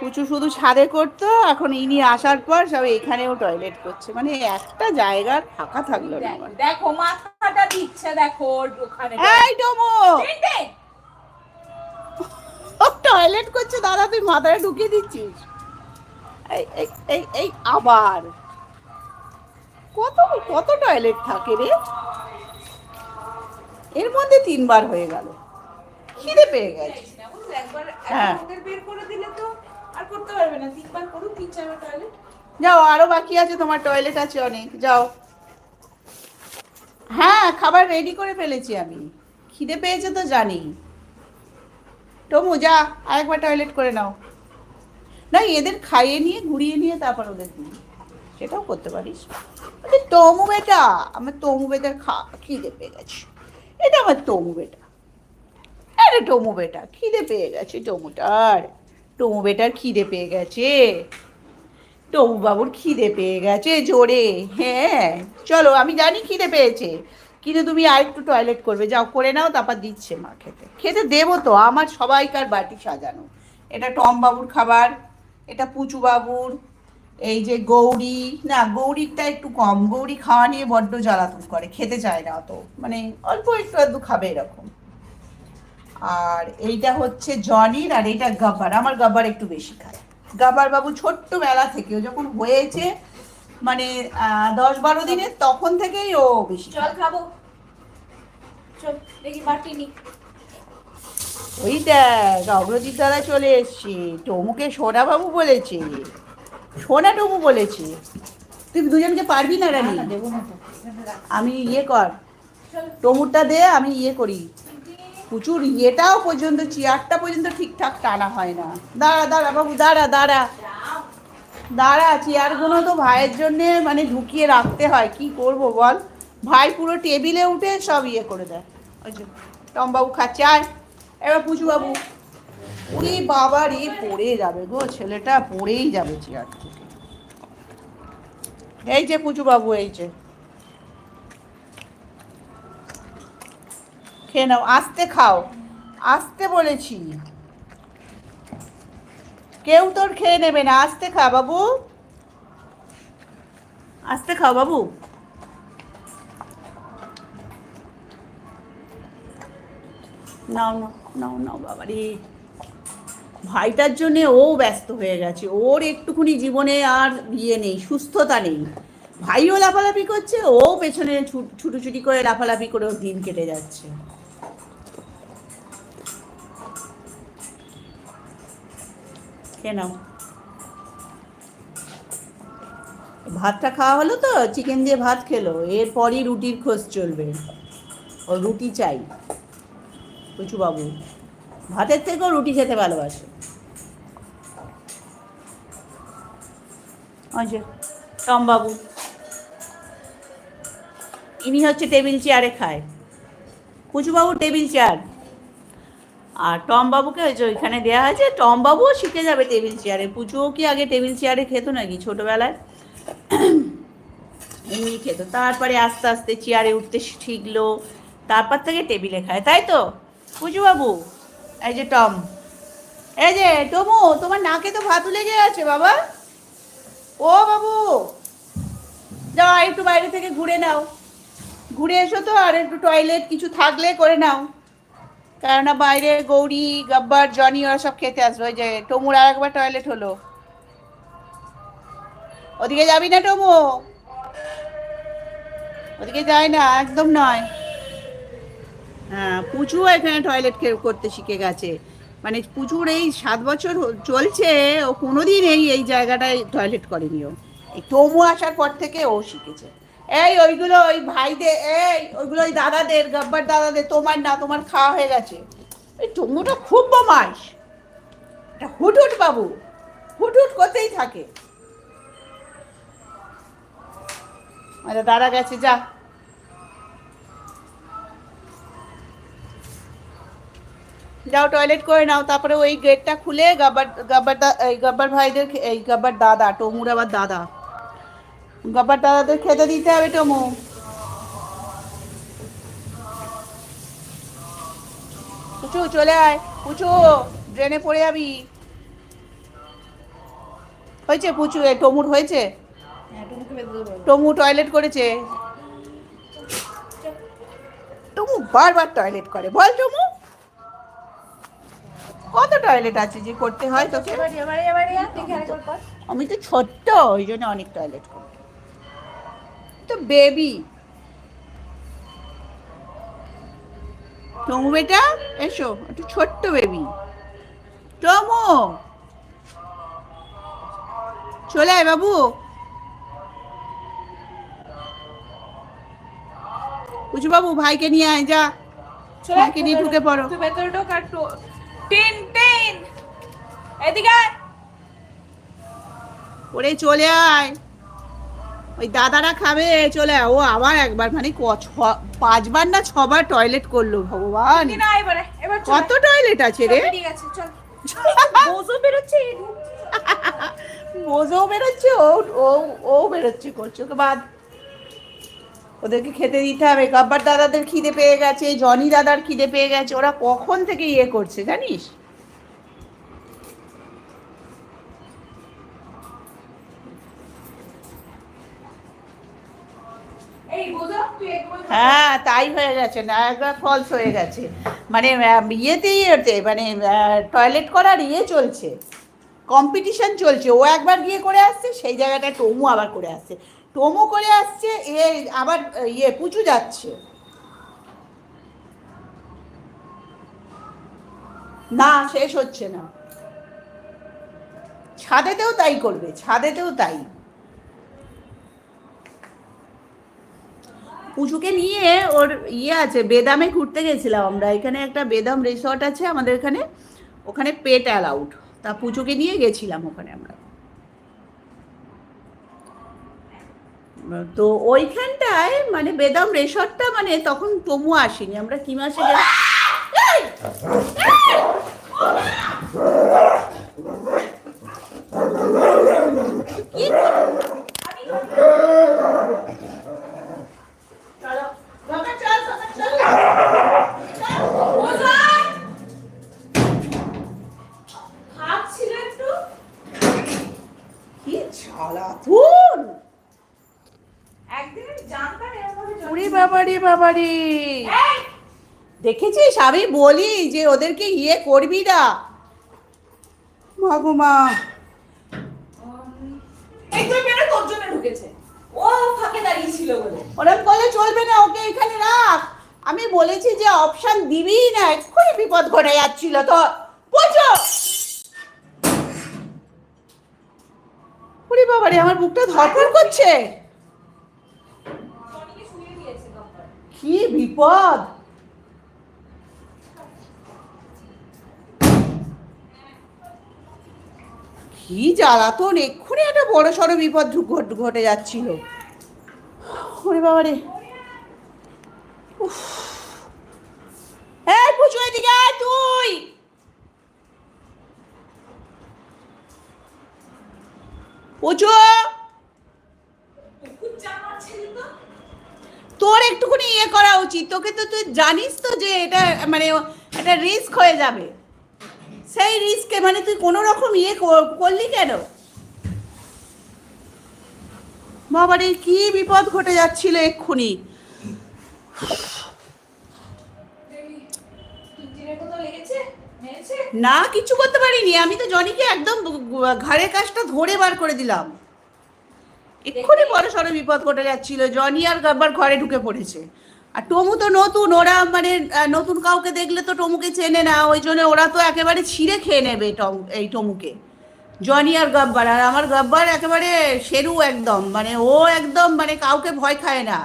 পুচু শুধু ছাদে করতো এখন ইনি আসার পর সব এখানেও টয়লেট করছে। মানে একটা জায়গার ফাঁকা থাকল না। দেখো মাথাটা দিচ্ছে দেখো ওখানে। এই ডোমো! টয়লেট করছে দাদা তুই মাথায় ঢুকিয়ে দিচ্ছিস? এই এই এই আবার। কত কত টয়লেট থাকে রে? এর মধ্যে তিনবার হয়ে গেল। খিদে পেয়ে গেছে। হ্যাঁ। যাও আরও বাকি আছে তোমার টয়লেট আছে অনেক যাও। হ্যাঁ খাবার রেডি করে ফেলেছি আমি। খিদে পেয়েছে তো জানি। টমু যা আরেকবার টয়লেট করে নাও। না এদের খাইয়ে নিয়ে ঘুরিয়ে নিয়ে তারপর ওদের দিই। সেটাও করতে পারিস। তমু বেটা আমার তমু বেটার খা খিদে পেয়ে গেছে। এটা আমার তমু বেটা। আরে টমু বেটা, খিদে পেয়ে গেছে টমুটার টমু বেটার খিদে পেয়ে গেছে। টমু বাবুর খিদে পেয়ে গেছে জোরে হ্যাঁ। চলো, আমি জানি খিদে পেয়েছে। কিন্তু তুমি আর একটু টয়লেট করবে, যাও, করে নাও, তারপর দিচ্ছে মা খেতে। খেতে দেবো তো, আমার সবাইকার বাটি সাজানো। এটা টম বাবুর খাবার, এটা পুচু বাবুর, এই যে গৌরী, না, গৌরীরটা একটু কম। গৌরী খাওয়া নিয়ে বড্ড জ্বালাতন করে, খেতে চায় না অত। মানে অল্প একটু আধটু খাবে এরকম। আর এইটা হচ্ছে জনির আর এইটা গাব্বার। আমার গাব্বার একটু বেশি খায়। গাব্বার বাবু ছোট্ট বেলা থেকে ও যখন হয়েছে মানে দশ বারো দিনের তখন থেকেই ও বেশি খায়। খাব। ওই দেখ অগ্রজিৎ দাদা চলে এসছে। টমুকে সোনা বাবু বলেছে। সোনা টমু বলেছে। তুই দুজনকে পারবি না রানি। আমি ইয়ে কর। টমুরটা দে আমি ইয়ে করি। প্রচুর, ইয়েটাও পর্যন্ত, চেয়ারটা পর্যন্ত ঠিকঠাক টানা হয় না। দাঁড়া দাঁড়া বাবু, দাঁড়া দাঁড়া। দাঁড়া, চেয়ারগুলো তো ভাইয়ের জন্য মানে ঢুকিয়ে রাখতে হয়। কি করব বল? ভাই পুরো টেবিলে উঠে সব ইয়ে করে দেয়। ওই টমবাবু খাচ্ছে, আয়। এবার পুচু বাবু উনি বাবা রে, পড়ে যাবে গো ছেলেটা, পড়েই যাবে চেয়ার থেকে। এই যে পুচু বাবু এই যে। খেয়ে নাও, আস্তে খাও, আস্তে বলেছি। কেউ তোর খেয়ে নেবে না, আস্তে খা বাবু। আস্তে খাও বাবু। নাও নাও নাও নাও বাবা রে ভাইটার জন্যে ও ব্যস্ত হয়ে গেছে, ওর একটুখানি জীবনে আর ইয়ে নেই, সুস্থতা নেই। ভাইও লাফালাফি করছে, ও পেছনে ছুট- ছুটোছুটি করে লাফালাফি করে ওর দিন কেটে যাচ্ছে। খেয়ে নাও। ভাতটা খাওয়া হলো তো চিকেন দিয়ে ভাত খেলো। এরপরই রুটির খোঁজ চলবে। ও রুটি চাই। বাবু ভাতের থেকেও রুটি খেতে ভালোবাসে। ওই যে টম বাবু ইনি হচ্ছে টেবিল চেয়ারে খায়। কুচুবাবু টেবিল চেয়ার। আর টম বাবুকে ওই যে ওইখানে দেওয়া হয়েছে টম বাবুও শিখে যাবে টেবিল চেয়ারে। পুজোও কি আগে টেবিল চেয়ারে খেত নাকি ছোটোবেলায়? এমনি খেত। তারপরে আস্তে আস্তে চেয়ারে উঠতে শিখলো, তারপর থেকে টেবিলে খায়। তাই তো? পুজো বাবু এই যে টম। এই যে, টমু, তোমার নাকে তো ভাতু লেগে আছে বাবা। ও বাবু, যাও, একটু বাইরে থেকে ঘুরে নাও। ঘুরে এসো তো, আর একটু টয়লেট কিছু থাকলে করে নাও। কেননা বাইরে গৌরী, গাব্বার, জনি ওরা সব খেতে আসবে। ওই যে টমুর আর একবার টয়লেট হলো। ওদিকে যাবি না টমু? ওদিকে যায় না, একদম নয়। হ্যাঁ পুচু এখানে টয়লেট করতে শিখে গেছে। মানে পুচুর এই সাত বছর চলছে, ও কোনোদিন এই এই জায়গাটায় টয়লেট করেনি ও। এই টমু আসার পর থেকে ও শিখেছে। এই ওইগুলো ওই ভাইদের, এই ওইগুলো ওই দাদাদের, গাব্বার দাদাদের, তোমার না, তোমার খাওয়া হয়ে গেছে। এই টমুটা খুব বমাস। এটা হুট হুট বাবু হুট হুট করতেই থাকে। দাদা গেছে, যা। যাও টয়লেট করে নাও, তারপরে ওই গেটটা খুলে গাব্বার গাব্বার এই গাব্বার ভাইদের, এই গাব্বার দাদা টমুর আবার দাদা। গাব্বার দাদাদের খেতে দিতে হবে টমু পুচু চলে আয় পুচু ড্রেনে পড়ে যাবি হয়েছে পুচু এ টমুর হয়েছে হ্যাঁ টমু টয়লেট করেছে টমু বারবার টয়লেট করে বল টমু কত টয়লেট আছে যে করতে হয় তোকে আমি তো ছোট্ট ওই জন্য অনেক টয়লেট করি তো বেবি টমু বেটা এসো একটু ছোট্ট বেবি টমু! চলে আয় বাবু। পুচু বাবু ভাইকে নিয়ে আয় যা। ভাইকে নিয়ে ঢুকে পড়ো। ভেতরে ঢোক আর টিন টিন! এদিকে আয়। ওরে চলে আয়। ওই দাদারা খাবে চলে ও আবার একবার মানে ক- ছ- পাঁচবার না ছবার টয়লেট করল ভগবান। কত টয়লেট আছে রে? বোঝও বেরোচ্ছে ও ও ও বেরোচ্ছে করছে ওকে বাদ। ওদেরকে খেতে দিতে হবে। গাব্বার দাদাদের খিদে পেয়ে গেছে জনি দাদার খিদে পেয়ে গেছে ওরা কখন থেকে ইয়ে করছে জানিস? হ্যাঁ তাই হয়ে গেছে, না, একবার ফলস হয়ে গেছে। মানে ইয়েতেই ইয়েতে মানে টয়লেট করার ইয়ে চলছে কম্পিটিশন চলছে। ও একবার গিয়ে করে আসছে, সেই জায়গাটা টমু আবার করে আসছে। টমু করে আসছে, এ আবার ইয়ে পুচু যাচ্ছে। না, শেষ হচ্ছে না। ছাদেতেও তাই করবে, ছাদেতেও তাই। পুজোকে নিয়ে ওর ইয়ে আছে, বেদামে ঘুরতে গেছিলাম আমরা। এখানে একটা বেদাম রিসর্ট আছে আমাদের এখানে, ওখানে পেট অ্যালাউড তা পুজোকে নিয়ে গেছিলাম ওখানে আমরা। তো ওইখানটায় মানে বেদাম রিসর্টটা মানে তখন তমু আসেনি, আমরা কি মাসে গেলাম এই! কি চলো বাবা চল বাবা চল খাচ্ছিল একটু কি জ্বালাতুন একদিন আমি জানতাম এরকম হবে ওরে বাবা রে বাবা রে দেখেছিস? আমি বলি যে ওদেরকে ইয়ে করবি না। মা বলে। চলবে না ওকে এখানে রাখ। আমি বলেছি যে অপশন দিবি না এক্ষুনি বিপদ ঘটে যাচ্ছিল তো। বুঝো ওরে বাবা রে আমার বুকটা ধরপড় করছে টনিকে শুয়ে দিয়েছে ডক্টর কি বিপদ? কি জ্বালাতন? এক্ষুনি একটা বড় সড়ো বিপদ ঘটে যাচ্ছিল। ওরে বাবা রে। এই পুচু এদিকে তুই! পুচু! তোর একটুখানি ইয়ে করা উচিত। তোকে তো তুই জানিস তো যে এটা মানে একটা রিস্ক হয়ে যাবে। সেই রিস্কে মানে তুই কোনো রকম ইয়ে কর- করলি কেন? বাবারে, কি বিপদ ঘটে যাচ্ছিল এক্ষুনি। না, কিছু করতে পারিনি। আমি তো জনিকে একদম ঘাড়ের কাজটা ধরে বার করে দিলাম। এক্ষুনি বড় সড়ো বিপদ ঘটে যাচ্ছিল। জনি আর গাব্বার ঘরে ঢুকে পড়েছে। আর টমু তো নতুন, ওরা মানে নতুন কাউকে দেখলে তো টমুকে চেনে না, ওই জন্য ওরা তো একেবারে ছিঁড়ে খেয়ে নেবে টম, এই টমুকে। জনি আর গাব্বার, আর আমার গাব্বার একেবারে সেরু একদম মানে ও একদম মানে কাউকে ভয় খায় না।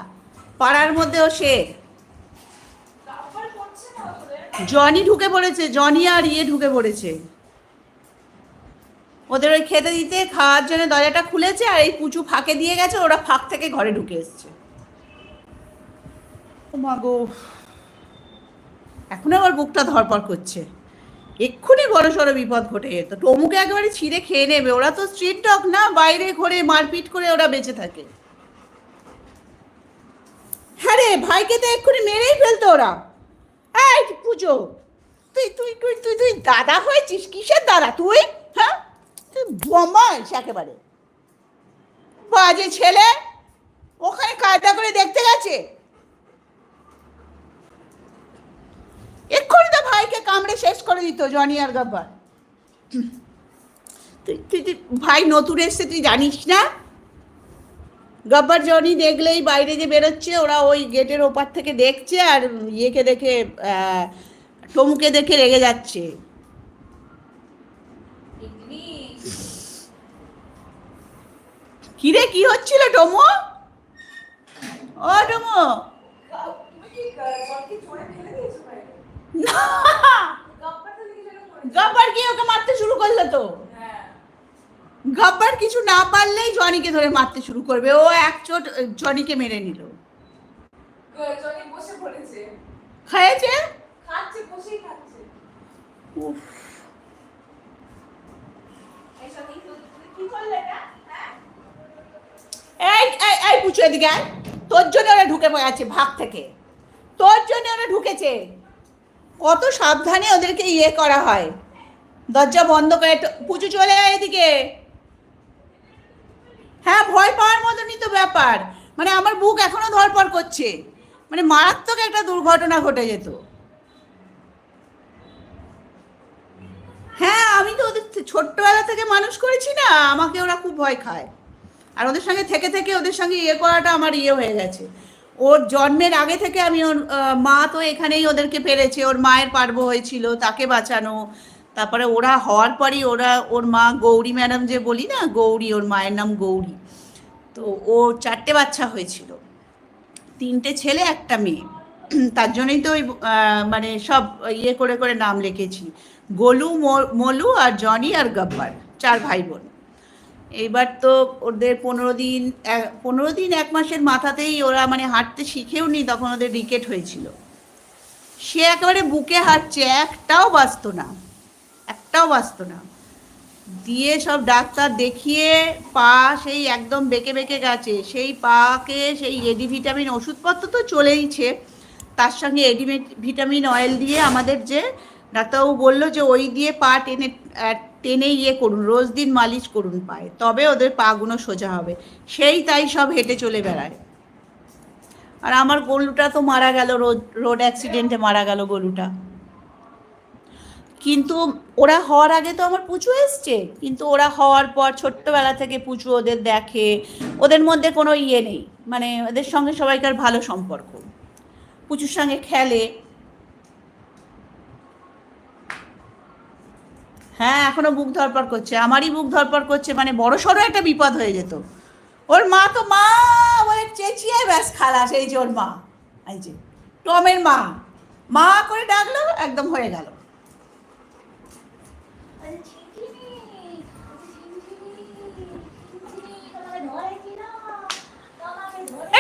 পাড়ার সে পড়ছে না ওদের জনি ঢুকে পড়েছে, জনি আর ইয়ে ঢুকে পড়েছে। ওদের ওই খেতে দিতে খাওয়ার জন্য দরজাটা খুলেছে আর এই পুচু ফাঁকে দিয়ে গেছে, ওরা ফাঁক থেকে ঘরে ঢুকে এসছে। ও মা গো। এখন আবার বুকটা ধরপড় করছে। এক্ষুনি বড় সড়ো বিপদ ঘটে যেত। টমুকে একেবারে ছিঁড়ে খেয়ে নেবে। ওরা তো স্ট্রিট ডগ না, বাইরে ঘরে মারপিট করে ওরা বেঁচে থাকে। হ্যাঁ রে, ভাইকে তো এক্ষুনি মেরেই ফেলতো ওরা। এই পুজো তুই তুই তুই তুই তুই দাদা হয়েছিস? কিসের দাদা তুই? হ্যাঁ? তুই বমাইস একেবারে। বাজে ছেলে, ওখানে কায়দা করে দেখতে গেছে। এক্ষুনি তো ভাইকে কামড়ে শেষ করে দিত, জনি আর গাব্বার। তুই ভাই নতুন এসছে, তুই জানিস না? গব্বর, জনি দেখলেই বাইরে যে বেরোচ্ছে, ওরা ওই গেটের ওপার থেকে দেখছে আর ইয়েকে দেখে টমুকে দেখে রেগে যাচ্ছে। কিরে কি হচ্ছিল টমু ও না গব্বর কি ওকে মারতে শুরু করল তো? গব্বর কিছু না পারলেই জনিকে ধরে মারতে শুরু করবে। ও এক চোট জনিকে মেরে নিল। খাচ্ছে উফ, কি করলে এটা? এই এই এই, পুচু এদিকে। তোর জন্য ওরা ঢুকে আছে ভাগ থেকে। তোর জন্য ওরা ঢুকেছে। কত সাবধানে ওদেরকে ইয়ে করা হয়। দরজা বন্ধ করে পুচু চলে আয় এদিকে। হ্যাঁ ভয় পাওয়ার মতনই তো ব্যাপার। মানে আমার বুক এখনও ধরপড় করছে। মানে মারাত্মক একটা দুর্ঘটনা ঘটে যেত। হ্যাঁ আমি তো ওদের ছোট্টবেলা থেকে মানুষ করেছি না, আমাকে ওরা খুব ভয় খায়। আর ওদের সঙ্গে থেকে থেকে ওদের সঙ্গে ইয়ে করাটা আমার ইয়ে হয়ে গেছে। ওর জন্মের আগে থেকে আমি ওর মা তো এখানেই ওদেরকে পেরেছে। ওর মায়ের পার্ব হয়েছিল, তাকে বাঁচানো। তারপরে ওরা হওয়ার পরই ওরা, ওর মা গৌরী ম্যাডাম যে বলি না, গৌরী, ওর মায়ের নাম গৌরী। তো ও চারটে বাচ্চা হয়েছিল। তিনটে ছেলে, একটা মেয়ে। তার জন্যই তো ওই মানে সব ইয়ে করে করে নাম লিখেছি। গোলু মলু আর জনি আর গব্বার, চার ভাই বোন। এইবার তো ওদের পনেরো দিন পনেরো দিন এক মাসের মাথাতেই ওরা মানে হাঁটতে শিখেও নি তখন ওদের রিকেট হয়েছিল। সে একেবারে বুকে হাঁটছে, একটাও বাঁচতো না, একটাও বাঁচতো না। দিয়ে সব ডাক্তার দেখিয়ে পা সেই একদম বেঁকে বেঁকে গেছে, সেই পাকে সেই এডি ভিটামিন ওষুধপত্র তো চলেইছে। তার সঙ্গে এডি ভিটামিন অয়েল দিয়ে আমাদের যে ডাক্তারবাবু বলল যে ওই দিয়ে পা টেনে টেনে ইয়ে করুন, রোজ দিন মালিশ করুন পায়ে, তবে ওদের পাগুলো সোজা হবে। সেই তাই সব হেঁটে চলে বেড়ায়। আর আমার গলুটা তো মারা গেল রোড রোড অ্যাক্সিডেন্টে মারা গেল গলুটা। কিন্তু ওরা হওয়ার আগে তো আমার পুচু এসছে, কিন্তু ওরা হওয়ার পর ছোট্টবেলা থেকে পুচু ওদের দেখে, ওদের মধ্যে কোনো ইয়ে নেই। মানে ওদের সঙ্গে সবাইকার ভালো সম্পর্ক। পুচুর সঙ্গে খেলে হ্যাঁ এখনও বুক ধরপড় করছে। আমারই বুক ধরপড় করছে মানে বড় সড়ো একটা বিপদ হয়ে যেত। ওর মা তো মা বলে চেঁচিয়ে ব্যাস খালাস এই যে ওর মা এই যে টমের মা। মা করে ডাকলো একদম হয়ে গেল।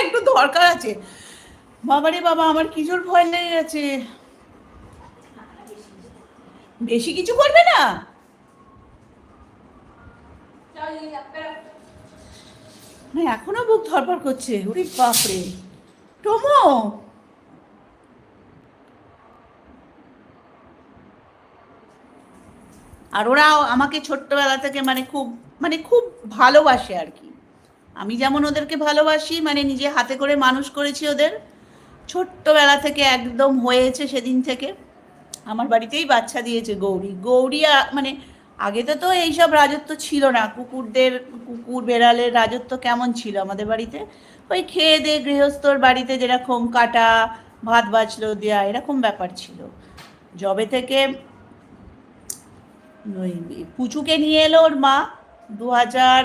একটু দরকার আছে। বাবারে বাবা আমার কিশোর ভয় লেগে গেছে। বেশি কিছু করবে না? না এখনও বুক ধরপড় করছে। ওরে বাপরে। টমো! আর ওরা আমাকে ছোট্টবেলা থেকে মানে খুব মানে খুব ভালোবাসে আর কি। আমি যেমন ওদেরকে ভালোবাসি মানে নিজে হাতে করে মানুষ করেছি ওদের। ছোট্টবেলা থেকে একদম হয়েছে সেদিন থেকে। আমার বাড়িতেই বাচ্চা দিয়েছে গৌরী। গৌরী মানে আগে তো তো এইসব রাজত্ব ছিল না। কুকুরদের, কুকুর বেড়ালের রাজত্ব কেমন ছিল আমাদের বাড়িতে? ওই খেয়ে দিয়ে গৃহস্থর বাড়িতে যেরকম কাটা, ভাত বাঁচলো দেয়া, এরকম ব্যাপার ছিল। যবে থেকে ওই পুচুকে নিয়ে এলো ওর মা। দু হাজার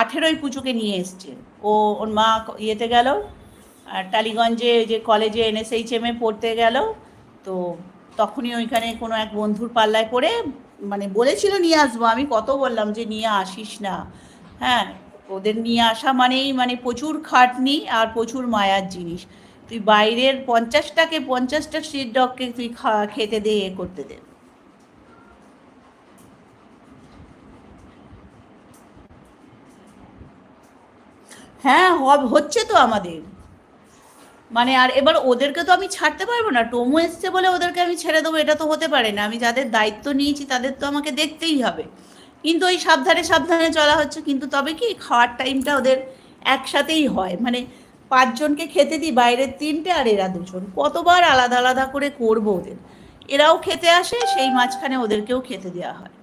আঠেরোই পুচুকে নিয়ে এসছে। ও, ওর মা ইয়েতে গেল, আর টালিগঞ্জে যে কলেজে এনএসএইচএমে পড়তে গেল। তো তখনই ওইখানে কোনো এক বন্ধুর পাল্লায় পড়ে মানে বলেছিল নিয়ে আসব। আমি কত বললাম যে নিয়ে আসিস না। হ্যাঁ ওদের নিয়ে আসা মানেই মানে প্রচুর খাটনি আর প্রচুর মায়ার জিনিস। তুই বাইরের পঞ্চাশটাকে পঞ্চাশটা স্ট্রিট ডগকে তুই খেতে দে, এ করতে দে। হ্যাঁ হচ্ছে তো আমাদের। মানে আর এবার ওদেরকে তো আমি ছাড়তে পারব না। টোমো এসছে বলে ওদেরকে আমি ছেড়ে দেবো, এটা তো হতে পারে না। আমি যাদের দায়িত্ব নিয়েছি, তাদের তো আমাকে দেখতেই হবে। কিন্তু ওই সাবধানে সাবধানে চলা হচ্ছে। কিন্তু তবে কি খাওয়ার টাইমটা ওদের একসাথেই হয়। মানে পাঁচজনকে খেতে দিই, বাইরের তিনটে আর এরা দুজন। কতবার আলাদা আলাদা করে করব ওদের। এরাও খেতে আসে, সেই মাঝখানে ওদেরকেও খেতে দেওয়া হয়।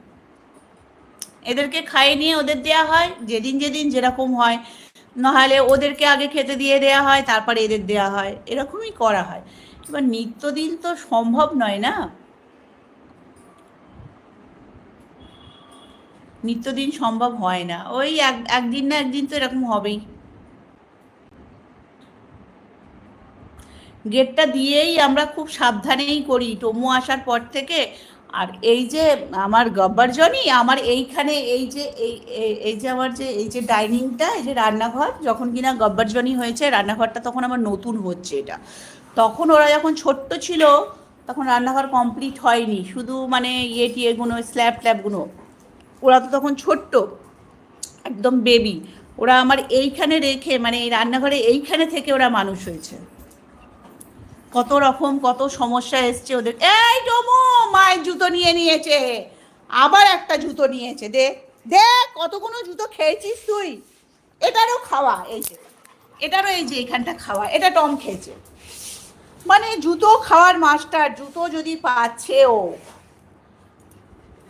এদেরকে খাইয়ে নিয়ে ওদের দেওয়া হয়। যেদিন যেদিন যেরকম হয় নাহলে ওদেরকে আগে খেতে দিয়ে দেওয়া হয়, তারপরে এদের দেওয়া হয়। এরকমই করা হয়। এবার নিত্যদিন তো সম্ভব নয় না? নিত্যদিন সম্ভব হয় না। ওই এক, একদিন না একদিন তো এরকম হবেই। গেটটা দিয়েই আমরা খুব সাবধানেই করি। টমু আসার পর থেকে আর এই যে আমার গব্বর জনি, আমার এইখানে এই যে, এই, এই- যে আমার যে, এই যে ডাইনিংটা, এই যে রান্নাঘর, যখন কিনা গব্বর জনি হয়েছে, রান্নাঘরটা তখন আমার নতুন হচ্ছে এটা। তখন ওরা যখন ছোট্ট ছিল, তখন রান্নাঘর কমপ্লিট হয়নি, শুধু মানে ইয়ে টিয়েগুলো স্ল্যাব ট্ল্যাবগুলো ওরা তো তখন ছোট্ট, একদম বেবি ওরা আমার এইখানে রেখে মানে এই রান্নাঘরে এইখানে থেকে ওরা মানুষ হয়েছে। কত রকম, কত সমস্যা এসছে ওদের। এই টমু মায়ের জুতো নিয়ে নিয়েছে। আবার একটা জুতো নিয়েছে, দে দে, কতগুলো জুতো খেয়েছিস তুই? এটারও খাওয়া, এই যে। এটারও এই যে এখানটা খাওয়া, এটা টম খেয়েছে। মানে জুতো খাওয়ার মাস্টার, জুতো যদি পাচ্ছে ও।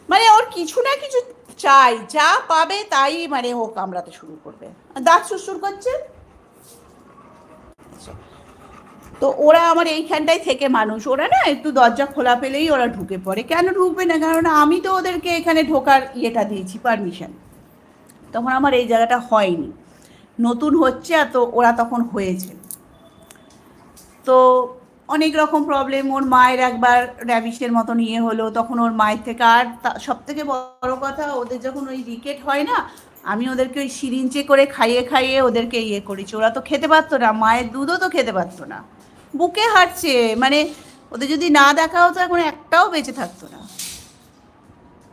মানে ওর কিছু না কিছু চাই, যা পাবে তাই মানে ও কামড়াতে শুরু করবে। দাঁত সুরসুর করছে? তো ওরা আমার এইখানটাই থেকে মানুষ। ওরা না একটু দরজা খোলা পেলেই ওরা ঢুকে পড়ে। কেন ঢুকবে না? কারণ আমি তো ওদেরকে এখানে ঢোকার ইয়েটা দিয়েছি পারমিশন তখন আমার এই জায়গাটা হয়নি। নতুন হচ্ছে আর তো ওরা তখন হয়েছে। তো অনেক রকম প্রবলেম ওর মায়ের একবার র্যাবিসের মতন ইয়ে হলো। তখন ওর মায়ের থেকে আর সব থেকে বড় কথা, ওদের যখন ওই রিকেট হয় না, আমি ওদেরকে ওই সিরিঞ্চে করে খাইয়ে খাইয়ে ওদেরকে ইয়ে করেছি। ওরা তো খেতে পারতো না। মায়ের দুধও তো খেতে পারতো না। বুকে হাঁটছে মানে ওদের যদি না দেখা হতো এখন একটাও বেঁচে থাকতো না।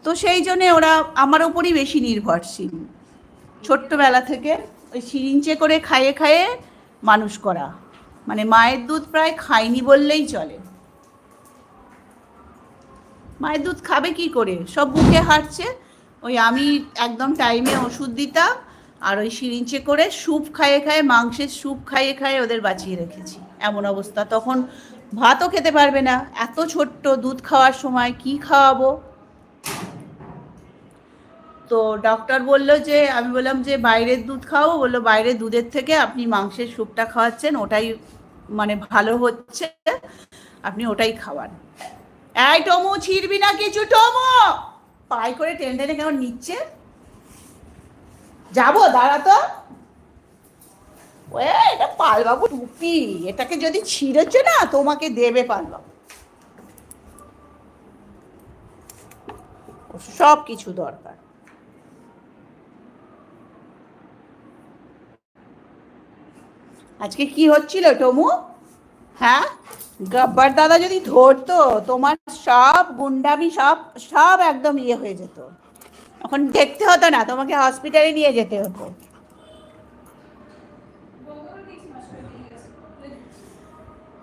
তো সেই জন্যে ওরা আমার ওপরই বেশি নির্ভরশীল। ছোট্টবেলা থেকে ওই সিরিঞ্চে করে খাইয়ে খাইয়ে মানুষ করা। মানে মায়ের দুধ প্রায় খায়নি বললেই চলে। মায়ের দুধ খাবে কি করে? সব বুকে হাঁটছে। ওই আমি একদম টাইমে ওষুধ দিতাম আর ওই সিরিঞ্চে করে স্যুপ খাইয়ে খাইয়ে মাংসের স্যুপ খাইয়ে খাইয়ে ওদের বাঁচিয়ে রেখেছি। এমন অবস্থা। তখন ভাতও খেতে পারবে না। এত ছোট্ট দুধ খাওয়ার সময় কি খাওয়াবো? তো ডক্টর বলল যে, আমি বললাম যে, বাইরের দুধ খাওয়াবো? বলল, বাইরের দুধের থেকে আপনি মাংসের স্যুপটা খাওয়াচ্ছেন, ওটাই মানে ভালো হচ্ছে। আপনি ওটাই খাওয়ান। এই টমু, ছিড়বি না কিছু, টমু! পাই করে টেনে টেনে কেমন নিচ্ছে? যাব, দাঁড়া তো। এটা পালবাবু টুপি। এটাকে যদি ছিঁড়েছে না, তোমাকে দেবে পালবাবু। সব কিছু দরকার। আজকে কি হচ্ছিল টমু? হ্যাঁ? গব্বার দাদা যদি ধরতো, তোমার সব গুন্ডামি সব সব একদম ইয়ে হয়ে যেত। এখন দেখতে হতো না, তোমাকে হসপিটালে নিয়ে যেতে হতো।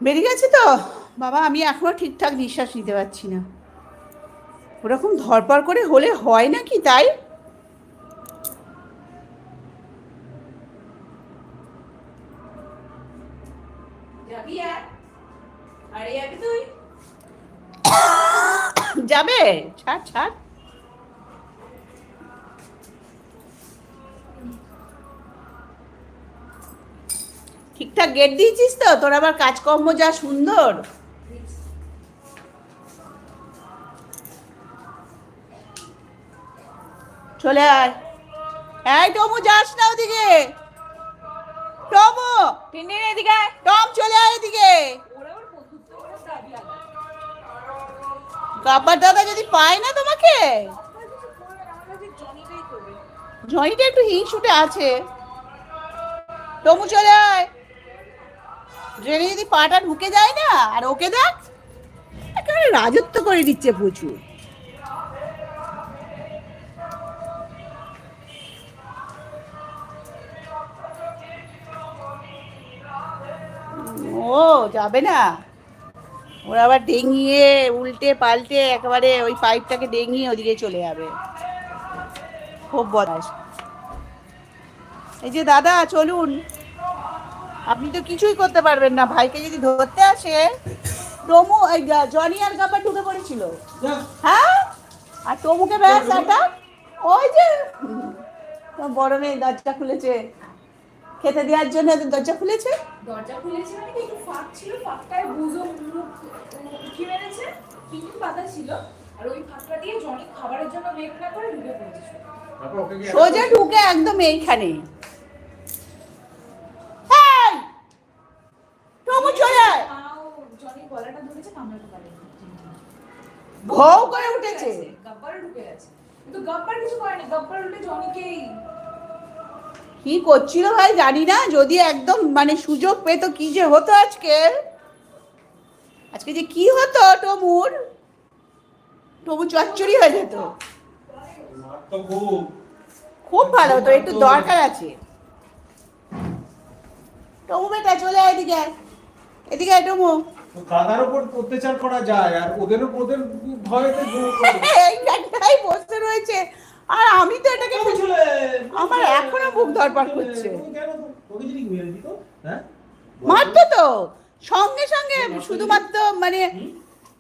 বেরিয়ে গেছে তো? বাবা, আমি এখনও ঠিকঠাক নিঃশ্বাস নিতে পারছি না। ওরকম ধরপড় করে হলে হয় নাকি তুই? যাবে? ছাড় ছাড়। ঠিকঠাক গেট দিয়েছিস তো? তোর আবার কাজকর্ম যা সুন্দর। চলে আয়। এই টমু যাস না ওদিকে। টমু টিনটিন এদিকে টম চলে আয় এদিকে। গাব্বার দাদা যদি পায় না তোমাকে? জনিটা একটু হিংসুটে আছে। টমু চলে আয়। ট্রেনে যদি পাটা ঢুকে যায় না, আর ওকে দেখ, একেবারে রাজত্ব করে দিচ্ছে প্রচুর। ও, যাবে না। ওরা আবার ডেঙিয়ে উল্টে পাল্টে একেবারে ওই পাইপটাকে ডেঙিয়ে ওদিকে চলে যাবে। খুব বদমাস এই যে দাদা, চলুন। আপনি তো কিছুই করতে পারবেন না। ভাইকে যদি ধরতে আসে টমু এই যা- জনি আর গাব্বার ঢুকে পড়েছিল হ্যাঁ? আর টমুকে ব্যাস একটা। ওই যে বড় মেয়ে দরজা খুলেছে। খেতে দেওয়ার জন্য দরজা খুলেছে? দরজা খুলেছে মানে কি ফাঁক ছিল ফাঁকটায় বুঝো মুখ উঠে মেরেছে কিন্তু পাতা ছিল। আর ওই ফাঁকটা দিয়ে জনি খাবারের জন্য বের না করে ঢুকে পড়েছে। সোজা ঢুকে একদম এইখানে ধরেছে ভৌ করে উঠেছে। গাব্বার ঢুকে গেছে। কিন্তু গাব্বার কিছু করেনি গাব্বার উল্টে জনিকেই কি করছিল ভাই জানি না যদি একদম মানে সুযোগ পেত কি যে হতো আজকে? আজকে যে কি হতো টমুর? টমু চচ্চড়ি হয়ে যেত। খুব ভালো হতো একটু দরকার আছে। টমু বেটা চলে আয় এদিকে এদিকে টমু। দাদার উপর অত্যাচার করা যায় আর ওদের উপর ওদের ভয়েতে। এইখানটাই বসে রয়েছে। আর আমি তো এটাকে আমার এখনও বুক ধড়ফড় করছে। হ্যাঁ? মারতো তো। সঙ্গে সঙ্গে শুধুমাত্র মানে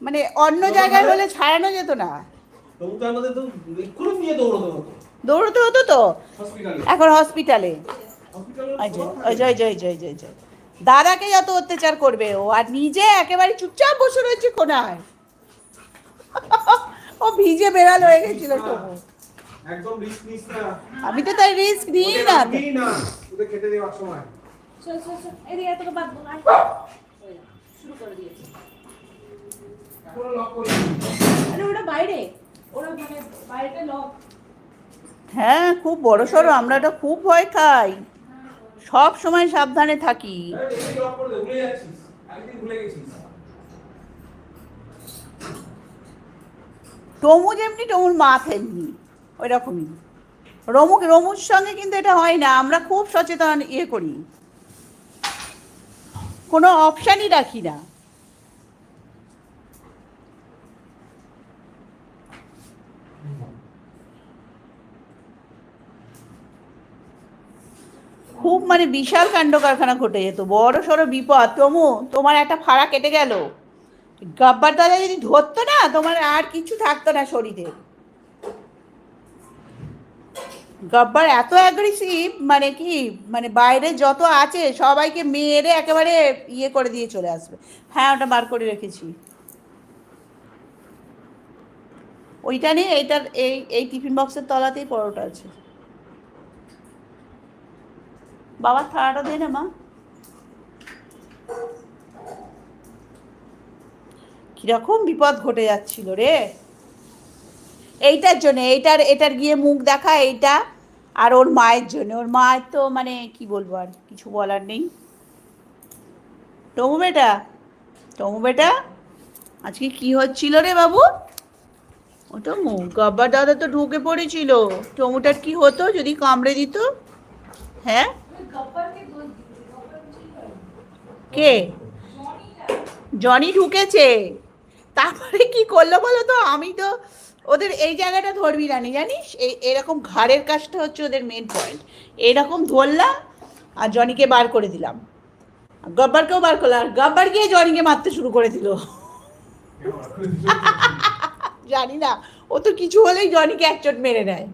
মানে অন্য জায়গায় হলে ছাড়ানো যেত না। দৌড়াতে হতো। তো? এখন হসপিটালে। জয় জয় জয় জয় যে। দাদাকে যত অত্যাচার করবে ও আর নিজে একেবারে চুপচাপ বসে রয়েছে কোনায়। ও ভিজে বেড়াল হয়ে গেছিল তবু একদম রিস্ক নিস না। আমি তো তাই রিস্ক নিই না। রাখবি না। ওদের খেতে দেওয়ার সময়। চল চল চল। এদিকে তোকে বাদ বোন আয়। শুরু করে দিয়েছে। এখনও লক করি আরে ওটা বাইরে। ওরা মানে বাইরেটা লক হ্যাঁ খুব বড় সড়ো আমরা তো খুব ভয় খাই। সব সময় সাবধানে থাকি। টমু যেমনি টমুর মা তেমনি ওই রকমই রমু, রমুর সঙ্গে কিন্তু এটা হয় না, আমরা খুব সচেতন ইয়ে করি। কোনো অপশানই রাখি না। খুব মানে বিশাল কাণ্ড কারখানা ঘটে যেত। বড় সড়ো বিপদ। তমু, তোমার একটা ফাড়া কেটে গেল। গাব্বার দাদা যদি ধরতো না, তোমার আর কিছু থাকতো না শরীরে। গাব্বার এত অ্যাগ্রেসিভ মানে কি মানে বাইরে যত আছে, সবাইকে মেরে একেবারে ইয়ে করে দিয়ে চলে আসবে। হ্যাঁ ওটা বার করে রেখেছি। ওইটা নিয়ে এইটার, এই এই টিফিন বক্সের তলাতেই পরোটা আছে। বাবা থালাটা দে না, মা? কীরকম বিপদ ঘটে যাচ্ছিল রে। এইটার জন্য, এইটার, এটার গিয়ে মুখ দেখা, এইটা আর ওর মায়ের জন্য। ওর মায়ের তো মানে কি বলব আর, কিছু বলার নেই। টমু বেটা টমু বেটা, আজকে কি হচ্ছিল রে বাবু? ও টমু গব্বার দাদা তো ঢুকে পড়েছিল। টমুটার কি হতো, যদি কামড়ে দিত? হ্যাঁ? কে? জনি ঢুকেছে। তারপরে কি করল বলো তো? আমি তো ওদের এই জায়গাটা ধরবি না জানিস? এই এরকম ঘাড়ের কাজটা হচ্ছে ওদের মেন পয়েন্ট এরকম ধরলাম আর জনিকে বার করে দিলাম। গব্বারকেও বার করলাম। আর গব্বার গিয়ে জনিকে মারতে শুরু করে দিল। জানি না। ও তো কিছু হলেই জনিকে একচোট মেরে নেয়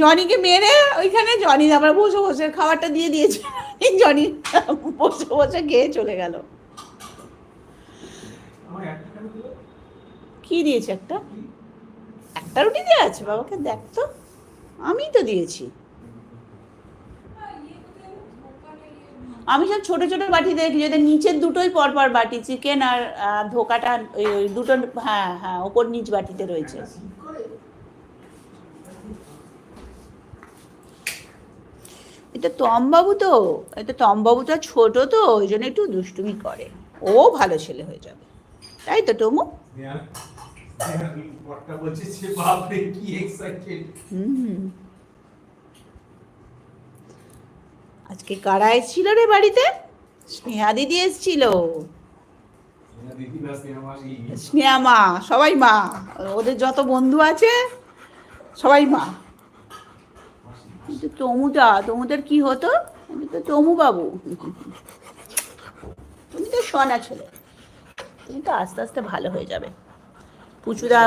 জনিকে মেরে ওইখানে জনি আমরা বসে বসে খাবারটা দিয়ে দিয়েছে। জনি বসে বসে খেয়ে চলে গেল? কি দিয়েছে একটা? একটা রুটি দেওয়া আছে, বাবাকে দেখ তো। আমি তো দিয়েছি। আমি সব ছোট ছোট বাটি দেখি, যদি নিচের দুটোই পরপর বাটি চিকেন আর ধোকাটা, ওই দুটো হ্যাঁ হ্যাঁ ওপর নিচ বাটিতে রয়েছে। এটা তমবাবু তো এটা টমবাবুটা ছোট তো ওই জন্য একটু দুষ্টুমি করে। ও ভালো ছেলে হয়ে যাবে। তাই তো টমু? আজকে কারা এসেছিল রে বাড়িতে? স্নেহা দিদি এসেছিল। স্নেহা মা সবাই মা। ওদের যত বন্ধু আছে সবাই মা। কিন্তু তমুটা তমুদের কি হতো? আমি তো তমু বাবু তুমি তো সোনা ছেলে। তুমি তো আস্তে আস্তে ভালো হয়ে যাবে। পুচুদা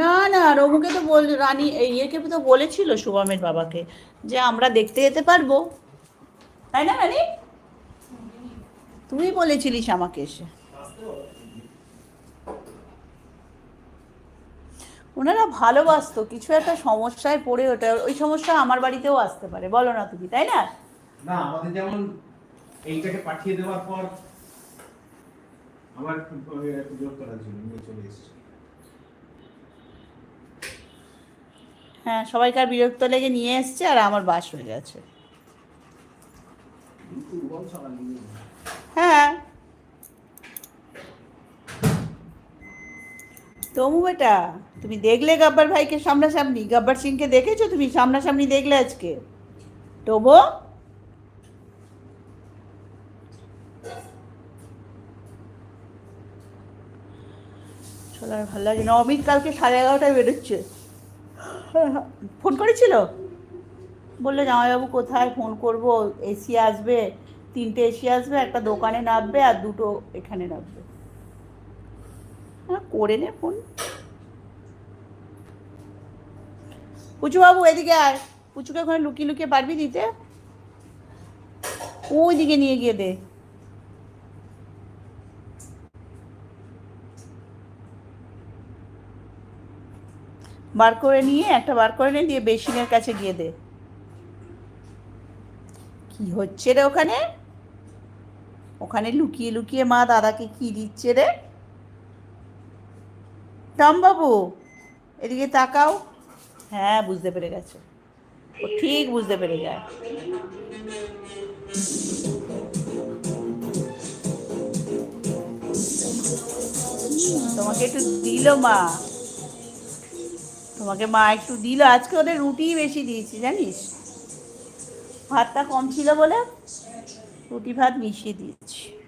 না না। রঘুকে তো বল রানী এই ইয়েকে তো বলেছিল শুভমের বাবাকে যে আমরা দেখতে যেতে পারব। তাই না রানী? তুমি বলেছিলিস আমাকে এসে। ওনারা ভালোবাসতো কিছু একটা সমস্যায় পড়ে ওটা ওই সমস্যা আমার বাড়িতেও আসতে পারে। বলো না তুমি তাই না? না আমাদের যেমন এইটাকে পাঠিয়ে দেওয়ার পর আমার একটু একটু বিরক্ত লাগছিল নিয়ে চলে এসেছি। হ্যাঁ সবাইকার বিরক্ত লেগে নিয়ে এসছে আর আমার বাস হয়ে গেছে। হ্যাঁ। তমু বেটা। তুমি দেখলে গাব্বার ভাইকে সামনাসামনি? গাব্বার সিংকে দেখেছ তুমি? সামনাসামনি দেখলে আজকে? তবু? ভালো লাগে না অমিত কালকে সাড়ে এগারোটায় বেরোচ্ছে। ফোন করেছিল? বলল, জামাইবাবু কোথায়? ফোন করব। এসি আসবে। তিনটে এসি আসবে, একটা দোকানে নামবে আর দুটো এখানে নামবে। হ্যাঁ করে নে ফোন। পুচু বাবু এদিকে আয়। পুচুকে ওখানে লুকিয়ে লুকিয়ে পারবি দিতে? ওই দিকে নিয়ে গিয়ে দে। বার করে নিয়ে, একটা বার করে নিয়ে দিয়ে বেসিনের কাছে গিয়ে দে। কি হচ্ছে রে ওখানে? ওখানে লুকিয়ে লুকিয়ে মা দাদাকে কি দিচ্ছে রে? বাবু এদিকে তাকাও। হ্যাঁ বুঝতে পেরে গেছে। ও ঠিক বুঝতে পেরে যায়। তোমাকে একটু দিল মা। তোমাকে মা একটু দিল। আজকে ওদের রুটি বেশি দিয়েছি, জানিস? ভাতটা কম ছিল বলে রুটি ভাত মিশিয়ে দিয়েছি।